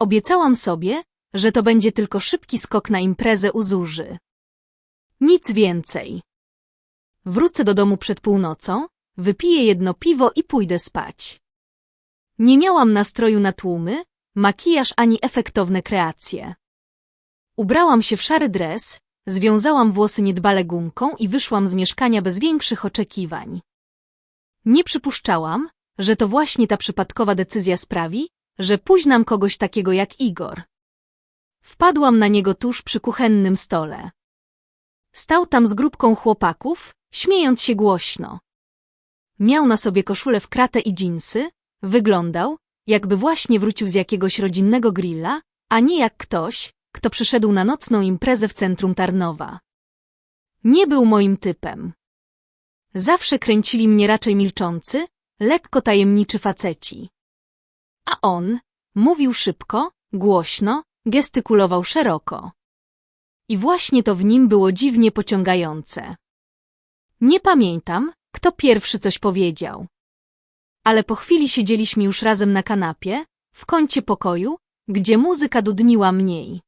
Obiecałam sobie, że to będzie tylko szybki skok na imprezę u Zuży. Nic więcej. Wrócę do domu przed północą, wypiję jedno piwo i pójdę spać. Nie miałam nastroju na tłumy, makijaż ani efektowne kreacje. Ubrałam się w szary dres, związałam włosy niedbale gumką i wyszłam z mieszkania bez większych oczekiwań. Nie przypuszczałam, że to właśnie ta przypadkowa decyzja sprawi, że późnam kogoś takiego jak Igor. Wpadłam na niego tuż przy kuchennym stole. Stał tam z grupką chłopaków, śmiejąc się głośno. Miał na sobie koszulę w kratę i dżinsy, wyglądał, jakby właśnie wrócił z jakiegoś rodzinnego grilla, a nie jak ktoś, kto przyszedł na nocną imprezę w centrum Tarnowa. Nie był moim typem. Zawsze kręcili mnie raczej milczący, lekko tajemniczy faceci. A on mówił szybko, głośno, gestykulował szeroko. I właśnie to w nim było dziwnie pociągające. Nie pamiętam, kto pierwszy coś powiedział. Ale po chwili siedzieliśmy już razem na kanapie, w kącie pokoju, gdzie muzyka dudniła mniej.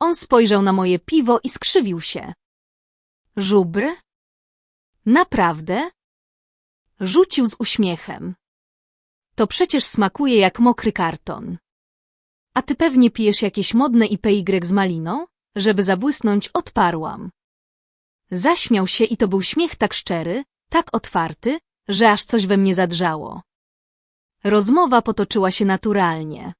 On spojrzał na moje piwo i skrzywił się. Żubr? Naprawdę? Rzucił z uśmiechem. To przecież smakuje jak mokry karton. A ty pewnie pijesz jakieś modne IPY z maliną? Żeby zabłysnąć, odparłam. Zaśmiał się i to był śmiech tak szczery, tak otwarty, że aż coś we mnie zadrżało. Rozmowa potoczyła się naturalnie.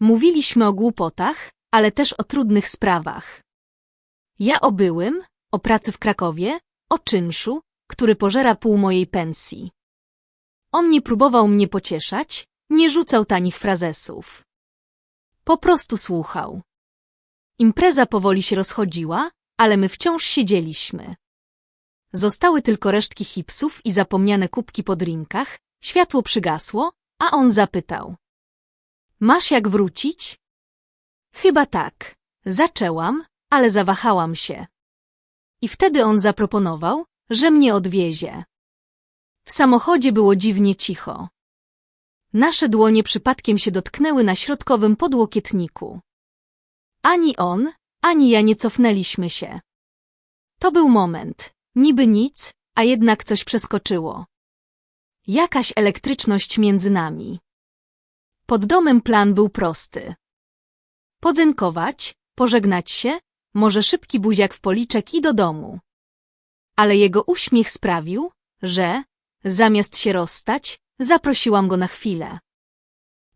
Mówiliśmy o głupotach, ale też o trudnych sprawach. Ja o byłym, o pracy w Krakowie, o czynszu, który pożera pół mojej pensji. On nie próbował mnie pocieszać, nie rzucał tanich frazesów. Po prostu słuchał. Impreza powoli się rozchodziła, ale my wciąż siedzieliśmy. Zostały tylko resztki hipsów i zapomniane kubki po drinkach, światło przygasło, a on zapytał. Masz jak wrócić? Chyba tak. Zaczęłam, ale zawahałam się. I wtedy on zaproponował, że mnie odwiezie. W samochodzie było dziwnie cicho. Nasze dłonie przypadkiem się dotknęły na środkowym podłokietniku. Ani on, ani ja nie cofnęliśmy się. To był moment, niby nic, a jednak coś przeskoczyło. Jakaś elektryczność między nami. Pod domem plan był prosty. Podzękować, pożegnać się, może szybki buziak w policzek i do domu. Ale jego uśmiech sprawił, że, zamiast się rozstać, zaprosiłam go na chwilę.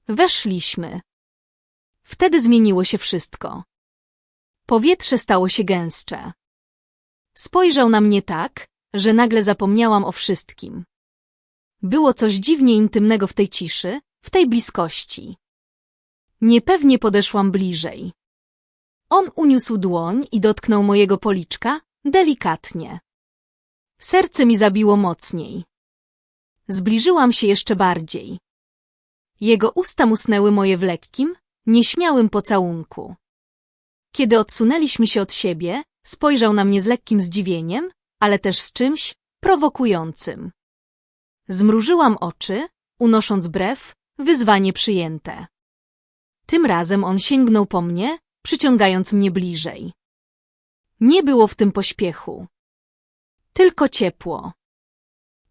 Weszliśmy. Wtedy zmieniło się wszystko. Powietrze stało się gęstsze. Spojrzał na mnie tak, że nagle zapomniałam o wszystkim. Było coś dziwnie intymnego w tej ciszy, w tej bliskości. Niepewnie podeszłam bliżej. On uniósł dłoń i dotknął mojego policzka, delikatnie. Serce mi zabiło mocniej. Zbliżyłam się jeszcze bardziej. Jego usta musnęły moje w lekkim, nieśmiałym pocałunku. Kiedy odsunęliśmy się od siebie, spojrzał na mnie z lekkim zdziwieniem, ale też z czymś prowokującym. Zmrużyłam oczy, unosząc brew, wyzwanie przyjęte. Tym razem on sięgnął po mnie, przyciągając mnie bliżej. Nie było w tym pośpiechu. Tylko ciepło.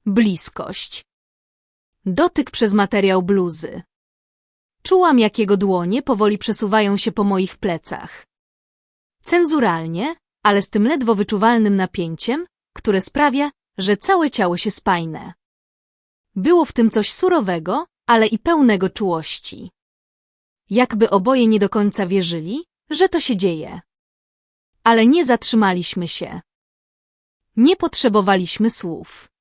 Bliskość. Dotyk przez materiał bluzy. Czułam, jak jego dłonie powoli przesuwają się po moich plecach. Cenzuralnie, ale z tym ledwo wyczuwalnym napięciem, które sprawia, że całe ciało się spajne. Było w tym coś surowego, ale i pełnego czułości. Jakby oboje nie do końca wierzyli, że to się dzieje. Ale nie zatrzymaliśmy się. Nie potrzebowaliśmy słów.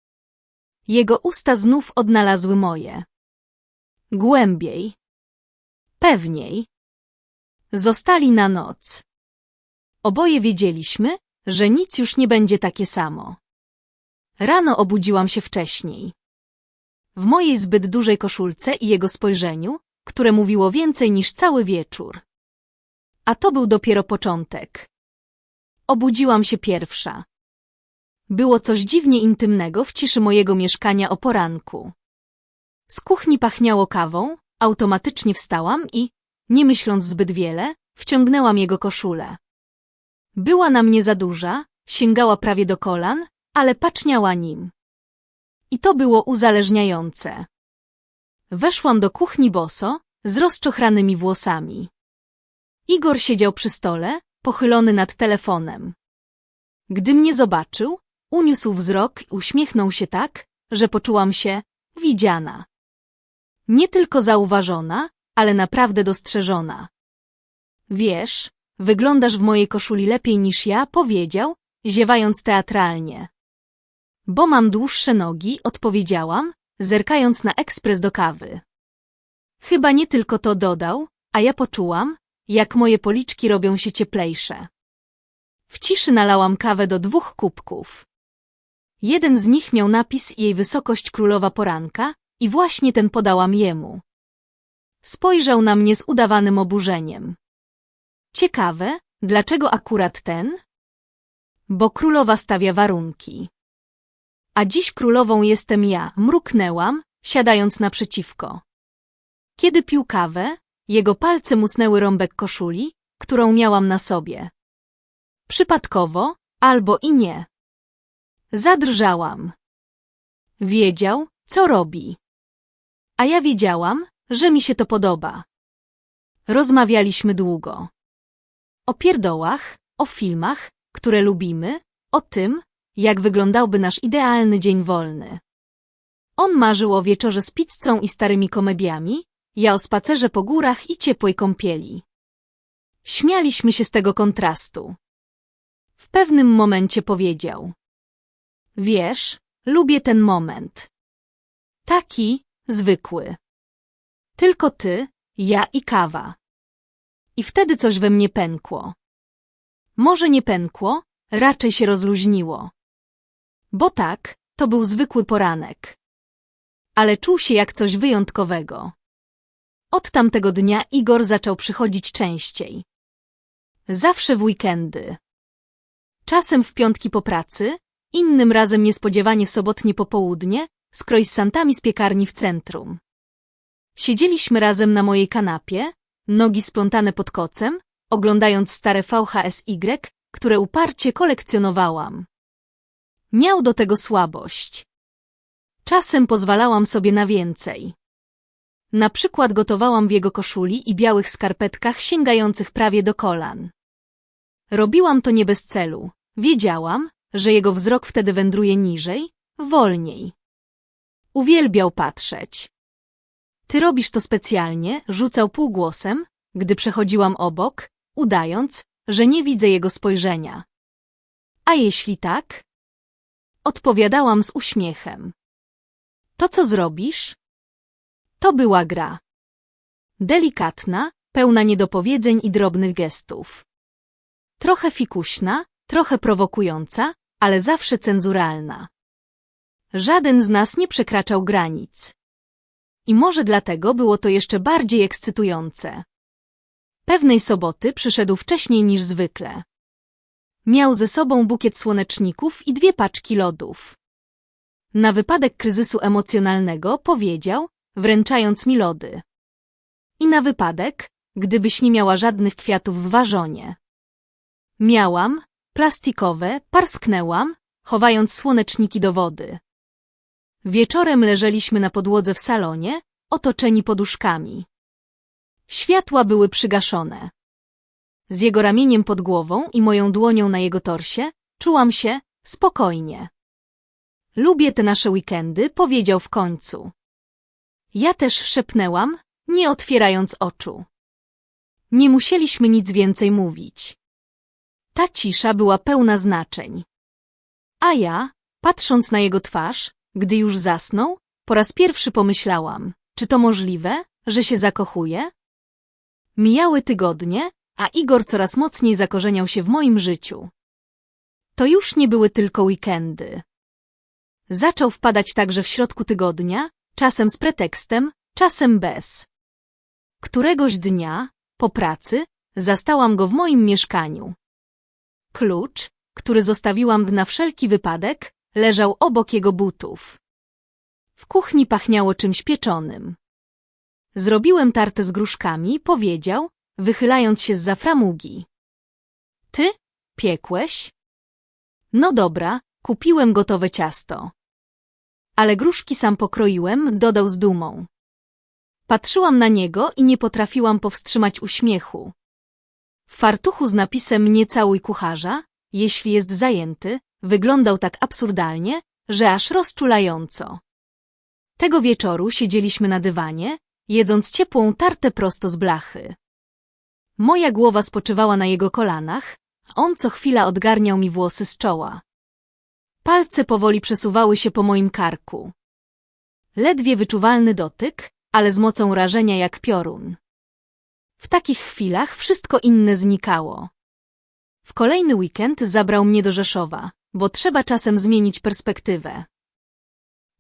Jego usta znów odnalazły moje. Głębiej. Pewniej. Zostali na noc. Oboje wiedzieliśmy, że nic już nie będzie takie samo. Rano obudziłam się wcześniej. W mojej zbyt dużej koszulce i jego spojrzeniu, które mówiło więcej niż cały wieczór. A to był dopiero początek. Obudziłam się pierwsza. Było coś dziwnie intymnego w ciszy mojego mieszkania o poranku. Z kuchni pachniało kawą, automatycznie wstałam i, nie myśląc zbyt wiele, wciągnęłam jego koszulę. Była na mnie za duża, sięgała prawie do kolan, ale paczniała nim. I to było uzależniające. Weszłam do kuchni boso, z rozczochranymi włosami. Igor siedział przy stole, pochylony nad telefonem. Gdy mnie zobaczył, uniósł wzrok i uśmiechnął się tak, że poczułam się widziana. Nie tylko zauważona, ale naprawdę dostrzeżona. Wiesz, wyglądasz w mojej koszuli lepiej niż ja, powiedział, ziewając teatralnie. Bo mam dłuższe nogi, odpowiedziałam, zerkając na ekspres do kawy. Chyba nie tylko to dodał, a ja poczułam, jak moje policzki robią się cieplejsze. W ciszy nalałam kawę do dwóch kubków. Jeden z nich miał napis jej wysokość królowa poranka i właśnie ten podałam jemu. Spojrzał na mnie z udawanym oburzeniem. Ciekawe, dlaczego akurat ten? Bo królowa stawia warunki. A dziś królową jestem ja, mruknęłam, siadając naprzeciwko. Kiedy pił kawę, jego palce musnęły rąbek koszuli, którą miałam na sobie. Przypadkowo, albo i nie. Zadrżałam. Wiedział, co robi. A ja wiedziałam, że mi się to podoba. Rozmawialiśmy długo. O pierdołach, o filmach, które lubimy, o tym, jak wyglądałby nasz idealny dzień wolny. On marzył o wieczorze z pizzą i starymi komediami, ja o spacerze po górach i ciepłej kąpieli. Śmialiśmy się z tego kontrastu. W pewnym momencie powiedział. Wiesz, lubię ten moment. Taki, zwykły. Tylko ty, ja i kawa. I wtedy coś we mnie pękło. Może nie pękło, raczej się rozluźniło. Bo tak, to był zwykły poranek. Ale czuł się jak coś wyjątkowego. Od tamtego dnia Igor zaczął przychodzić częściej. Zawsze w weekendy. Czasem w piątki po pracy, innym razem niespodziewanie sobotnie popołudnie, z croissantami z piekarni w centrum. Siedzieliśmy razem na mojej kanapie, nogi splątane pod kocem, oglądając stare VHSY, które uparcie kolekcjonowałam. Miał do tego słabość. Czasem pozwalałam sobie na więcej. Na przykład gotowałam w jego koszuli i białych skarpetkach sięgających prawie do kolan. Robiłam to nie bez celu. Wiedziałam, że jego wzrok wtedy wędruje niżej, wolniej. Uwielbiał patrzeć. Ty robisz to specjalnie, rzucał półgłosem, gdy przechodziłam obok, udając, że nie widzę jego spojrzenia. A jeśli tak? Odpowiadałam z uśmiechem. To co zrobisz? To była gra. Delikatna, pełna niedopowiedzeń i drobnych gestów. Trochę fikuśna, trochę prowokująca, ale zawsze cenzuralna. Żaden z nas nie przekraczał granic. I może dlatego było to jeszcze bardziej ekscytujące. Pewnej soboty przyszedł wcześniej niż zwykle. Miał ze sobą bukiet słoneczników i dwie paczki lodów. Na wypadek kryzysu emocjonalnego powiedział, wręczając mi lody. I na wypadek, gdybyś nie miała żadnych kwiatów w warzonie. Miałam, plastikowe, parsknęłam, chowając słoneczniki do wody. Wieczorem leżeliśmy na podłodze w salonie, otoczeni poduszkami. Światła były przygaszone. Z jego ramieniem pod głową i moją dłonią na jego torsie czułam się spokojnie. Lubię te nasze weekendy, powiedział w końcu. Ja też szepnęłam, nie otwierając oczu. Nie musieliśmy nic więcej mówić. Ta cisza była pełna znaczeń. A ja, patrząc na jego twarz, gdy już zasnął, po raz pierwszy pomyślałam, czy to możliwe, że się zakochuje? Mijały tygodnie, a Igor coraz mocniej zakorzeniał się w moim życiu. To już nie były tylko weekendy. Zaczął wpadać także w środku tygodnia, czasem z pretekstem, czasem bez. Któregoś dnia, po pracy, zastałam go w moim mieszkaniu. Klucz, który zostawiłam na wszelki wypadek, leżał obok jego butów. W kuchni pachniało czymś pieczonym. Zrobiłem tartę z gruszkami, powiedział, wychylając się z za framugi. Ty? Piekłeś? No dobra, kupiłem gotowe ciasto. Ale gruszki sam pokroiłem, dodał z dumą. Patrzyłam na niego i nie potrafiłam powstrzymać uśmiechu. Fartuchu z napisem Nie całuj kucharza, jeśli jest zajęty, wyglądał tak absurdalnie, że aż rozczulająco. Tego wieczoru siedzieliśmy na dywanie, jedząc ciepłą tartę prosto z blachy. Moja głowa spoczywała na jego kolanach, a on co chwila odgarniał mi włosy z czoła. Palce powoli przesuwały się po moim karku. Ledwie wyczuwalny dotyk, ale z mocą rażenia jak piorun. W takich chwilach wszystko inne znikało. W kolejny weekend zabrał mnie do Rzeszowa, bo trzeba czasem zmienić perspektywę.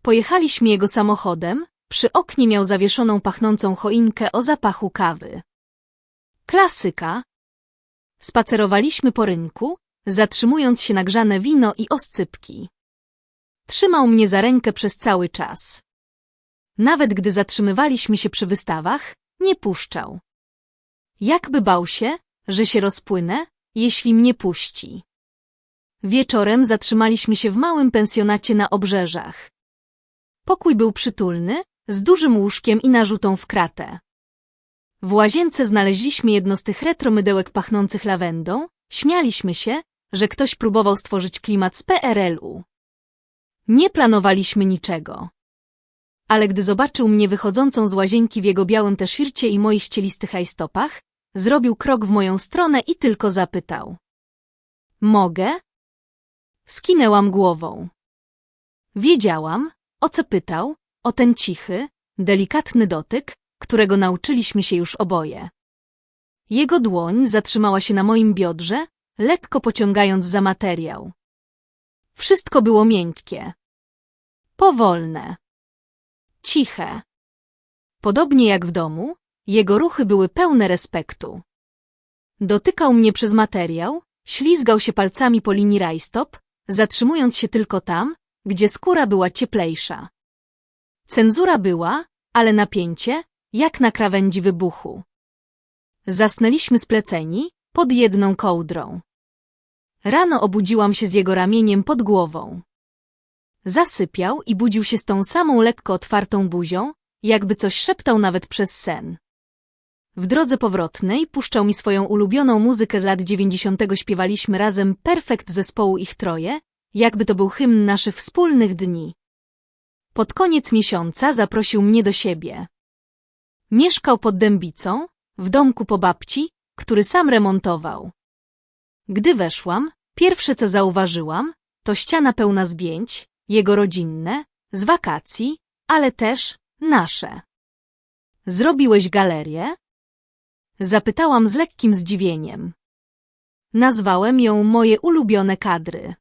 Pojechaliśmy jego samochodem, przy oknie miał zawieszoną pachnącą choinkę o zapachu kawy. Klasyka. Spacerowaliśmy po rynku, zatrzymując się na grzane wino i oscypki. Trzymał mnie za rękę przez cały czas. Nawet gdy zatrzymywaliśmy się przy wystawach, nie puszczał. Jakby bał się, że się rozpłynę, jeśli mnie puści. Wieczorem zatrzymaliśmy się w małym pensjonacie na obrzeżach. Pokój był przytulny, z dużym łóżkiem i narzutą w kratę. W łazience znaleźliśmy jedno z tych retromydełek pachnących lawendą, śmialiśmy się, że ktoś próbował stworzyć klimat z PRL-u. Nie planowaliśmy niczego. Ale gdy zobaczył mnie wychodzącą z łazienki w jego białym teszircie i moich cielistych ajstopach, zrobił krok w moją stronę i tylko zapytał. Mogę? Skinęłam głową. Wiedziałam, o co pytał, o ten cichy, delikatny dotyk, którego nauczyliśmy się już oboje. Jego dłoń zatrzymała się na moim biodrze, lekko pociągając za materiał. Wszystko było miękkie. Powolne. Ciche. Podobnie jak w domu, jego ruchy były pełne respektu. Dotykał mnie przez materiał, ślizgał się palcami po linii rajstop, zatrzymując się tylko tam, gdzie skóra była cieplejsza. Cenzura była, ale napięcie, jak na krawędzi wybuchu. Zasnęliśmy spleceni, pod jedną kołdrą. Rano obudziłam się z jego ramieniem pod głową. Zasypiał i budził się z tą samą lekko otwartą buzią, jakby coś szeptał nawet przez sen. W drodze powrotnej puszczał mi swoją ulubioną muzykę z lat dziewięćdziesiątego śpiewaliśmy razem perfekt zespołu ich troje, jakby to był hymn naszych wspólnych dni. Pod koniec miesiąca zaprosił mnie do siebie. Mieszkał pod Dębicą, w domku po babci, który sam remontował. Gdy weszłam, pierwsze co zauważyłam, to ściana pełna zdjęć, jego rodzinne, z wakacji, ale też nasze. Zrobiłeś galerię? Zapytałam z lekkim zdziwieniem. Nazwałem ją moje ulubione kadry.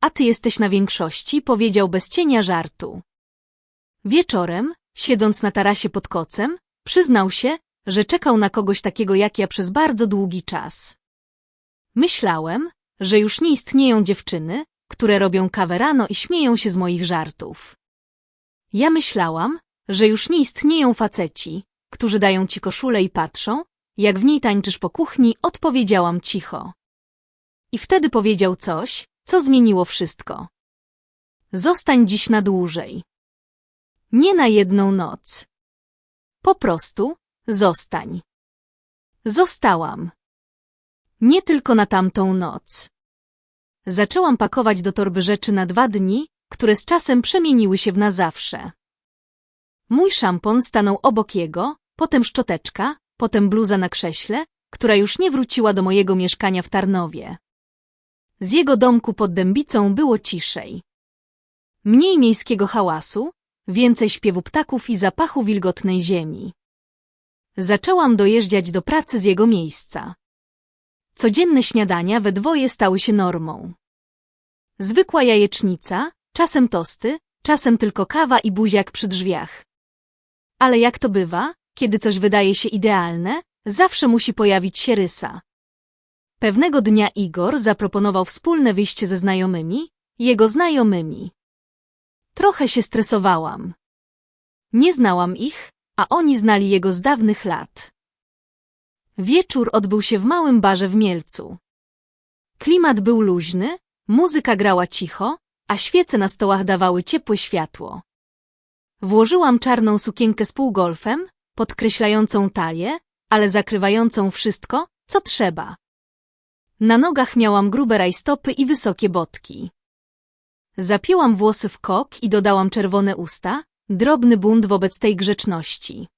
A ty jesteś na większości, powiedział bez cienia żartu. Wieczorem, siedząc na tarasie pod kocem, przyznał się, że czekał na kogoś takiego jak ja przez bardzo długi czas. Myślałem, że już nie istnieją dziewczyny, które robią kawę rano i śmieją się z moich żartów. Ja myślałam, że już nie istnieją faceci, którzy dają ci koszulę i patrzą, jak w niej tańczysz po kuchni, odpowiedziałam cicho. I wtedy powiedział coś, co zmieniło wszystko. Zostań dziś na dłużej. Nie na jedną noc. Po prostu zostań. Zostałam. Nie tylko na tamtą noc. Zaczęłam pakować do torby rzeczy na dwa dni, które z czasem przemieniły się w na zawsze. Mój szampon stanął obok jego, potem szczoteczka, potem bluza na krześle, która już nie wróciła do mojego mieszkania w Tarnowie. Z jego domku pod dębicą było ciszej. Mniej miejskiego hałasu, więcej śpiewu ptaków i zapachu wilgotnej ziemi. Zaczęłam dojeżdżać do pracy z jego miejsca. Codzienne śniadania we dwoje stały się normą. Zwykła jajecznica, czasem tosty, czasem tylko kawa i buziak przy drzwiach. Ale jak to bywa, kiedy coś wydaje się idealne, zawsze musi pojawić się rysa. Pewnego dnia Igor zaproponował wspólne wyjście ze znajomymi, jego znajomymi. Trochę się stresowałam. Nie znałam ich, a oni znali jego z dawnych lat. Wieczór odbył się w małym barze w Mielcu. Klimat był luźny, muzyka grała cicho, a świece na stołach dawały ciepłe światło. Włożyłam czarną sukienkę z półgolfem, podkreślającą talię, ale zakrywającą wszystko, co trzeba. Na nogach miałam grube rajstopy i wysokie botki. Zapięłam włosy w kok i dodałam czerwone usta, drobny bunt wobec tej grzeczności.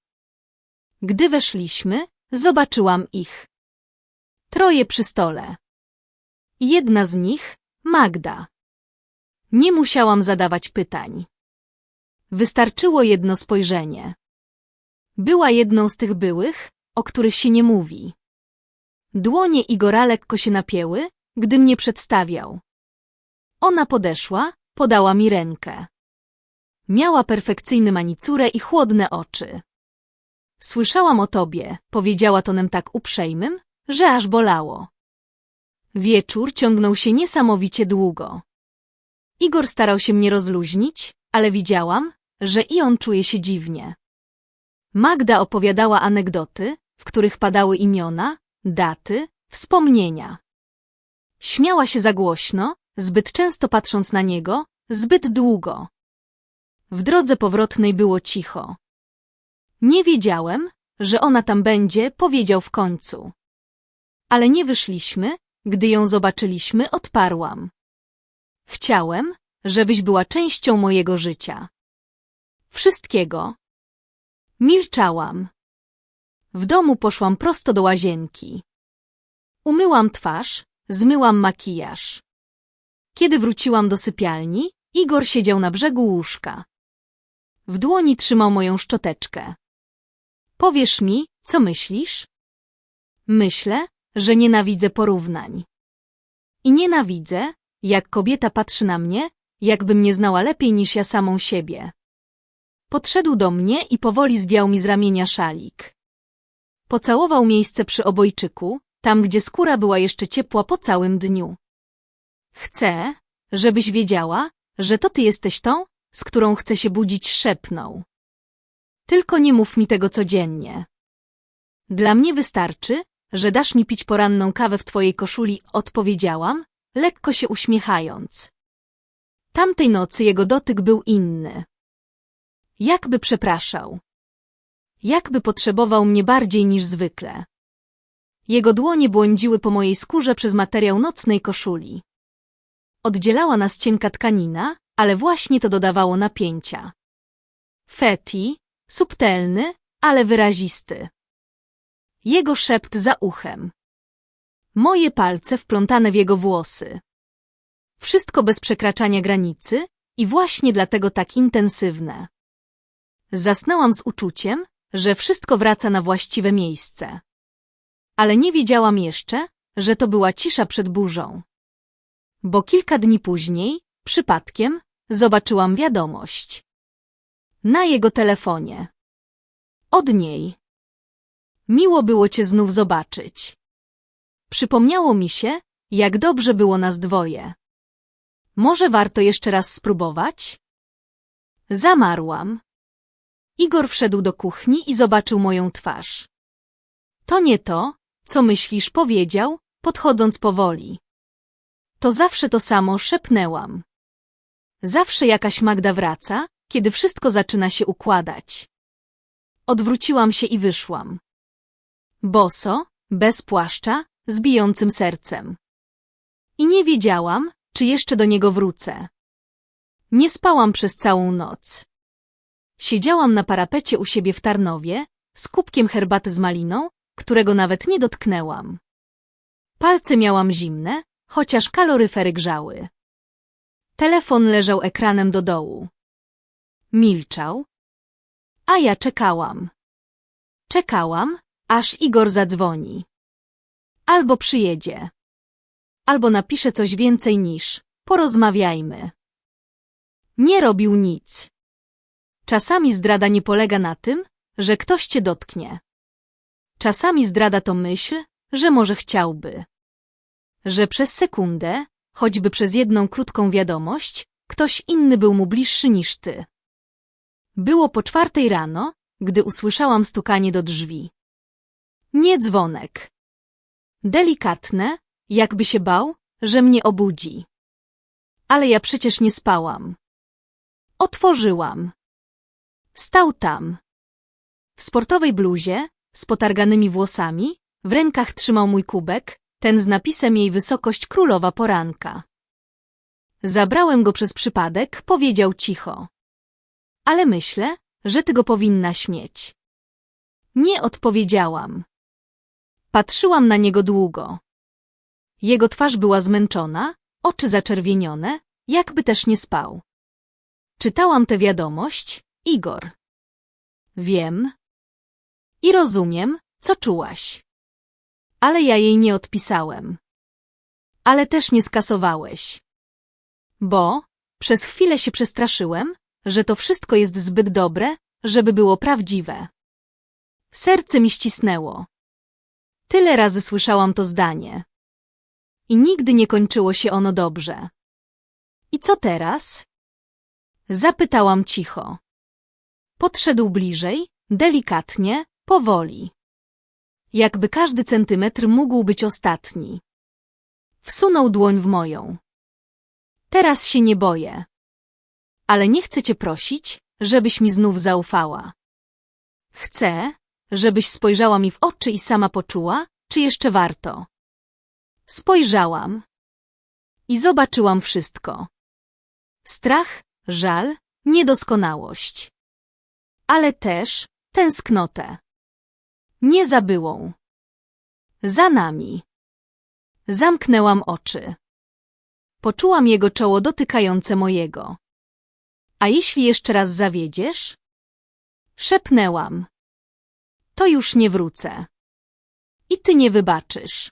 Gdy weszliśmy, zobaczyłam ich. Troje przy stole. Jedna z nich, Magda. Nie musiałam zadawać pytań. Wystarczyło jedno spojrzenie. Była jedną z tych byłych, o których się nie mówi. Dłonie Igora lekko się napięły, gdy mnie przedstawiał. Ona podeszła, podała mi rękę. Miała perfekcyjny manicurę i chłodne oczy. Słyszałam o tobie, powiedziała tonem tak uprzejmym, że aż bolało. Wieczór ciągnął się niesamowicie długo. Igor starał się mnie rozluźnić, ale widziałam, że i on czuje się dziwnie. Magda opowiadała anegdoty, w których padały imiona, daty, wspomnienia. Śmiała się za głośno, zbyt często patrząc na niego, zbyt długo. W drodze powrotnej było cicho. Nie wiedziałem, że ona tam będzie, powiedział w końcu. Ale nie wyszliśmy, gdy ją zobaczyliśmy, odparłam. Chciałem, żebyś była częścią mojego życia. Wszystkiego. Milczałam. W domu poszłam prosto do łazienki. Umyłam twarz, zmyłam makijaż. Kiedy wróciłam do sypialni, Igor siedział na brzegu łóżka. W dłoni trzymał moją szczoteczkę. Powiesz mi, co myślisz? Myślę, że nienawidzę porównań. I nienawidzę, jak kobieta patrzy na mnie, jakby mnie znała lepiej niż ja samą siebie. Podszedł do mnie i powoli zwiał mi z ramienia szalik. Pocałował miejsce przy obojczyku, tam gdzie skóra była jeszcze ciepła po całym dniu. Chcę, żebyś wiedziała, że to ty jesteś tą, z którą chcę się budzić, szepnął. Tylko nie mów mi tego codziennie. Dla mnie wystarczy, że dasz mi pić poranną kawę w twojej koszuli, odpowiedziałam, lekko się uśmiechając. Tamtej nocy jego dotyk był inny. Jakby przepraszał. Jakby potrzebował mnie bardziej niż zwykle. Jego dłonie błądziły po mojej skórze przez materiał nocnej koszuli. Oddzielała nas cienka tkanina, ale właśnie to dodawało napięcia. Feti, subtelny, ale wyrazisty. Jego szept za uchem. Moje palce wplątane w jego włosy. Wszystko bez przekraczania granicy i właśnie dlatego tak intensywne. Zasnęłam z uczuciem, że wszystko wraca na właściwe miejsce. Ale nie wiedziałam jeszcze, że to była cisza przed burzą. Bo kilka dni później, przypadkiem, zobaczyłam wiadomość. Na jego telefonie. Od niej. Miło było cię znów zobaczyć. Przypomniało mi się, jak dobrze było nas dwoje. Może warto jeszcze raz spróbować? Zamarłam. Igor wszedł do kuchni i zobaczył moją twarz. To nie to, co myślisz, powiedział, podchodząc powoli. To zawsze to samo szepnęłam. Zawsze jakaś Magda wraca, kiedy wszystko zaczyna się układać. Odwróciłam się i wyszłam. Boso, bez płaszcza, z bijącym sercem. I nie wiedziałam, czy jeszcze do niego wrócę. Nie spałam przez całą noc. Siedziałam na parapecie u siebie w Tarnowie, z kubkiem herbaty z maliną, którego nawet nie dotknęłam. Palce miałam zimne, chociaż kaloryfery grzały. Telefon leżał ekranem do dołu. Milczał. A ja czekałam. Czekałam, aż Igor zadzwoni. Albo przyjedzie. Albo napisze coś więcej niż porozmawiajmy. Nie robił nic. Czasami zdrada nie polega na tym, że ktoś cię dotknie. Czasami zdrada to myśl, że może chciałby. Że przez sekundę, choćby przez jedną krótką wiadomość, ktoś inny był mu bliższy niż ty. Było po czwartej rano, gdy usłyszałam stukanie do drzwi. Nie dzwonek. Delikatne, jakby się bał, że mnie obudzi. Ale ja przecież nie spałam. Otworzyłam. Stał tam. W sportowej bluzie, z potarganymi włosami, w rękach trzymał mój kubek, ten z napisem jej wysokość królowa poranka. Zabrałem go przez przypadek, powiedział cicho. Ale myślę, że ty go powinnaś mieć. Nie odpowiedziałam. Patrzyłam na niego długo. Jego twarz była zmęczona, oczy zaczerwienione, jakby też nie spał. Czytałam tę wiadomość, Igor. Wiem. I rozumiem, co czułaś. Ale ja jej nie odpisałem. Ale też nie skasowałeś. Bo, przez chwilę się przestraszyłem, że to wszystko jest zbyt dobre, żeby było prawdziwe. Serce mi ścisnęło. Tyle razy słyszałam to zdanie. I nigdy nie kończyło się ono dobrze. I co teraz? Zapytałam cicho. Podszedł bliżej, delikatnie, powoli. Jakby każdy centymetr mógł być ostatni. Wsunął dłoń w moją. Teraz się nie boję. Ale nie chcę cię prosić, żebyś mi znów zaufała. Chcę, żebyś spojrzała mi w oczy i sama poczuła, czy jeszcze warto. Spojrzałam. I zobaczyłam wszystko. Strach, żal, niedoskonałość. Ale też tęsknotę. Nie za byłą. Za nami. Zamknęłam oczy. Poczułam jego czoło dotykające mojego. A jeśli jeszcze raz zawiedziesz? Szepnęłam. To już nie wrócę. I ty nie wybaczysz.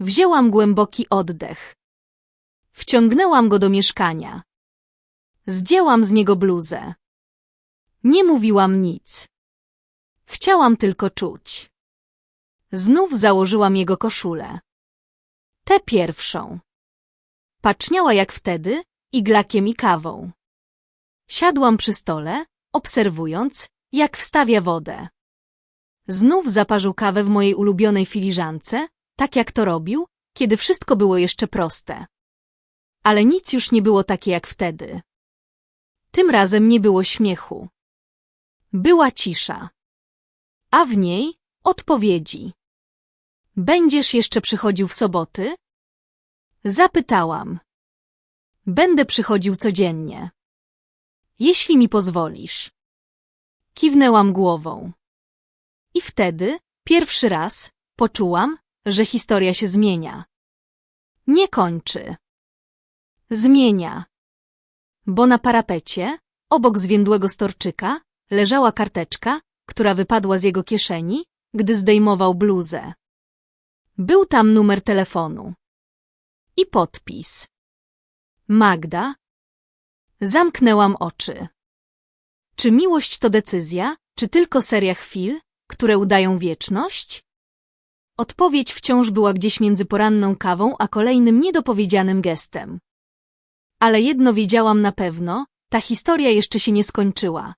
Wzięłam głęboki oddech. Wciągnęłam go do mieszkania. Zdjęłam z niego bluzę. Nie mówiłam nic. Chciałam tylko czuć. Znów założyłam jego koszulę. Tę pierwszą. Paczniała jak wtedy, iglakiem i kawą. Siadłam przy stole, obserwując, jak wstawia wodę. Znów zaparzył kawę w mojej ulubionej filiżance, tak jak to robił, kiedy wszystko było jeszcze proste. Ale nic już nie było takie jak wtedy. Tym razem nie było śmiechu. Była cisza. A w niej odpowiedzi. Będziesz jeszcze przychodził w soboty? Zapytałam. Będę przychodził codziennie. Jeśli mi pozwolisz. Kiwnęłam głową. I wtedy, pierwszy raz, poczułam, że historia się zmienia. Nie kończy. Zmienia. Bo na parapecie, obok zwiędłego storczyka, leżała karteczka, która wypadła z jego kieszeni, gdy zdejmował bluzę. Był tam numer telefonu. I podpis. Magda. Zamknęłam oczy. Czy miłość to decyzja, czy tylko seria chwil, które udają wieczność? Odpowiedź wciąż była gdzieś między poranną kawą a kolejnym niedopowiedzianym gestem. Ale jedno wiedziałam na pewno, ta historia jeszcze się nie skończyła.